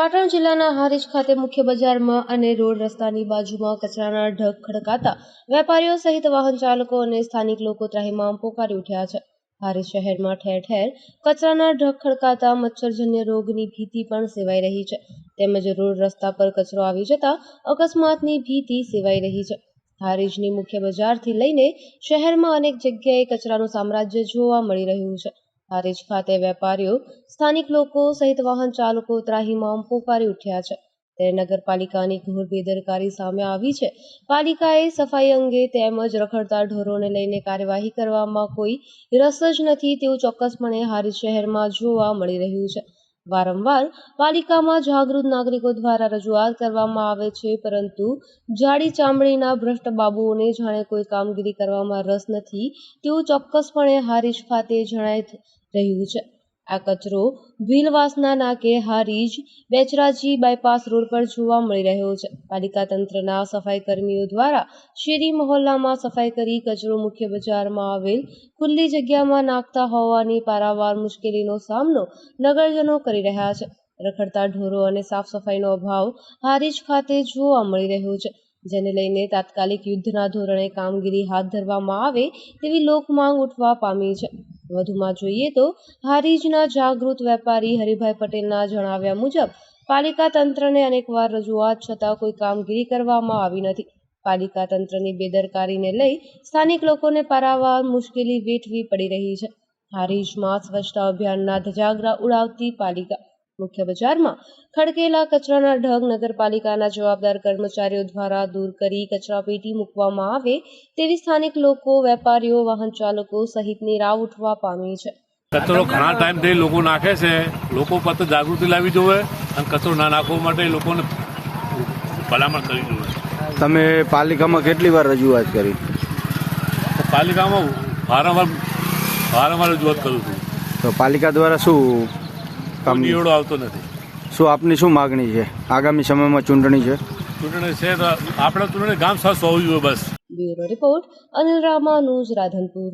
પાટણ જિલ્લાના હારીજ ખાતે મુખ્ય બજારમાં અને રોડ રસ્તાની બાજુમાં કચરાના ઢગ ખડકાતા વેપારીઓ સહિત વાહન ચાલકો અને સ્થાનિક લોકો ત્રાહિમામ પોકારી ઉઠ્યા છે. હારીજ શહેરમાં ઠેર ઠેર કચરાના ઢગ ખડકાતા મચ્છરજન્ય રોગની ભીતિ પણ સેવાઈ રહી છે. તેમજ રોડ રસ્તા પર કચરો આવી જતા અકસ્માતની ભીતિ સેવાઈ રહી છે. હારીજની મુખ્ય બજારથી લઈને શહેરમાં અનેક જગ્યાએ કચરાનું સામ્રાજ્ય જોવા મળી રહ્યું છે. હારીજ ખાતે વેપારીઓ, સ્થાનિક લોકો સહિત વાહન ચાલકો ત્રાહીમામ પોકારી ઉઠ્યા છે. ત્યારે નગરપાલિકાની ઘોર બેદરકારી સામે આવી છે. પાલિકાએ સફાઈ અંગે તેમજ રખડતા ઢોરોને લઈને કાર્યવાહી કરવામાં કોઈ રસ જ નથી તેવું ચોક્કસપણે હારીજ શહેરમાં જોવા મળી રહ્યું છે. વારંવાર પાલિકામાં જાગૃત નાગરિકો દ્વારા રજૂઆત કરવામાં આવે છે, પરંતુ જાડી ચામડીના ભ્રષ્ટ બાબુઓને જાણે કોઈ કામગીરી કરવામાં રસ નથી. તેવું ચોક્કસપણે હારીજ ખાતે જણાઈ રહ્યું છે. આ કચરો ભીલવાસના નાકે હારીજ બેચરાજી બાયપાસ રોડ પર જોવા મળી રહ્યો છે. પાલિકા તંત્રના સફાઈ કર્મીઓ દ્વારા શેરી મહોલ્લામાં સફાઈ કરી કચરો મુખ્ય બજારમાં આવેલ ખુલ્લી જગ્યામાં નાખતા હોવાની પારાવાર મુશ્કેલીનો સામનો નગરજનો કરી રહ્યા છે. રખડતા ઢોરો અને સાફ સફાઈનો અભાવ હારીજ ખાતે જોવા મળી રહ્યો છે. જેને લઈને તાત્કાલિક યુદ્ધના ધોરણે કામગીરી હાથ ધરવામાં આવે તેવી લોકમાંગ ઉઠવા પામી છે. વધુમાં જોઈએ તો હારીજના જાગૃત વેપારી હરિભાઈ પટેલના જણાવ્યા મુજબ, પાલિકા તંત્રને અનેકવાર રજૂઆત છતાં કોઈ કામગીરી કરવામાં આવી નથી. પાલિકા તંત્રની બેદરકારીને લઈ સ્થાનિક લોકોને પારાવાર મુશ્કેલી વેઠવી પડી રહી છે. હારીજમાં સ્વચ્છતા અભિયાનના ધજાગરા ઉડાવતી પાલિકા મુખ્ય બજારમાં ખડકેલા કચરાના ઢગ નગરપાલિકાના જવાબદાર કર્મચારીઓ દ્વારા દૂર કરી કચરાપેટી મૂકવામાં આવે તેવી સ્થાનિક લોકો વેપારીઓ વાહન ચાલકો સહિતની રાવ ઉઠવા પામી છે. કચરો ઘણા ટાઈમથી લોકો નાખે છે. લોકો પર જાગૃતિ લાવી જોઈએ અને કચરો ના નાખવા માટે લોકોને ભલામણ કરી જોઈએ તમે પાલિકામાં કેટલી વાર રજૂઆત કરી? પાલિકામાં વારંવાર વારંવાર રજૂઆત કરું છું. તો પાલિકા દ્વારા શું કામ કોઈ આવતો નથી. શું આપની શું માગણી છે? આગામી સમયમાં ચૂંટણી છે? ચૂંટણી છે તો આપણે ચૂંટણી ગામ સ્વચ્છ હોવું જોઈએ બસ. Bureau report Anil Ramanuj Radhanpur.